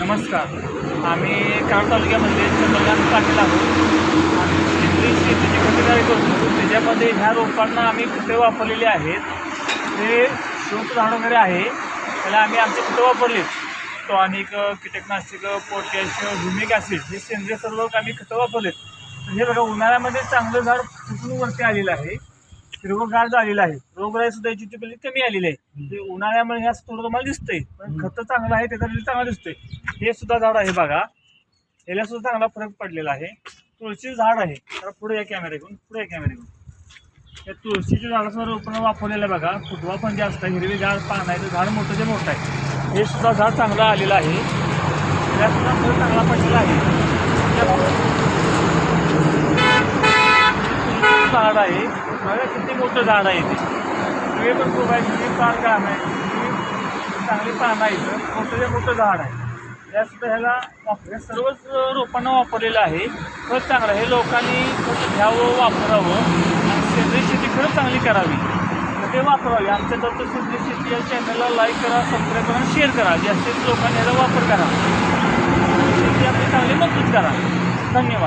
नमस्कार. आम्ही कार तालुक्यामध्ये चंद्रकांत पाटील आहोत. आणि सेंद्रिय शेतीची खतेदारी करतो त्याच्यामध्ये ह्या रोपांना आम्ही खते वापरलेली आहेत ते शोध झाड वगैरे आहे त्याला आम्ही आमचे खतं वापरले? टॉनिक कीटकनाशक पोटॅश ह्युमिक ॲसिड हे सेंद्रिय सर्व आम्ही खतं वापरलेत? हे बघा उन्हाळ्यामध्ये चांगलं झाड फुटून वरती आलेलं आहे. हिरवंगार झालेलं आहे. रोगराई सुद्धा याची टिपली कमी आलेली आहे. ते उन्हाळ्यामुळे ह्या थोडं तुम्हाला दिसतंय. पण खतं चांगलं आहे त्याचा रिझल्ट चांगला दिसतोय. हे सुद्धा झाड आहे बघा. याला सुद्धा चांगला फरक पडलेला आहे. तुळशीचं झाड आहे. तर पुढे या कॅमेरा घेऊन पुढे या कॅमेरा घेऊन या तुळशीच्या झाडाचं रोपण वापरलेलं आहे बघा. फुटवा पण जास्त आहे. हिरवी झाड पान आहे ते झाड मोठं ते मोठं आहे. हे सुद्धा झाड चांगलं आलेलं आहे. याला सुद्धा फरक चांगला पडलेला आहे. झाड आहे. बघा किती मोठं झाड आहे ते? तुम्ही पण खूप आहे. तुम्ही पान काम आहे. चांगली पानं आहे मोठं ते मोठं झाड आहे. त्यासुद्धा ह्याला वापर सर्वच रोपांना वापरलेलं आहे. खरंच चांगलं आहे. हे लोकांनी खत घ्यावं वापरावं. आणि सेंद्रिय शेती खरंच चांगली करावी. तर ते वापरावी. आमच्या तर सेंद्रिय शेती या चॅनलला लाईक करा सबस्क्राईब करा आणि शेअर करा. जास्तीत लोकांनी ह्याचा वापर करा शेती आपली चांगली मजबूत करा. धन्यवाद.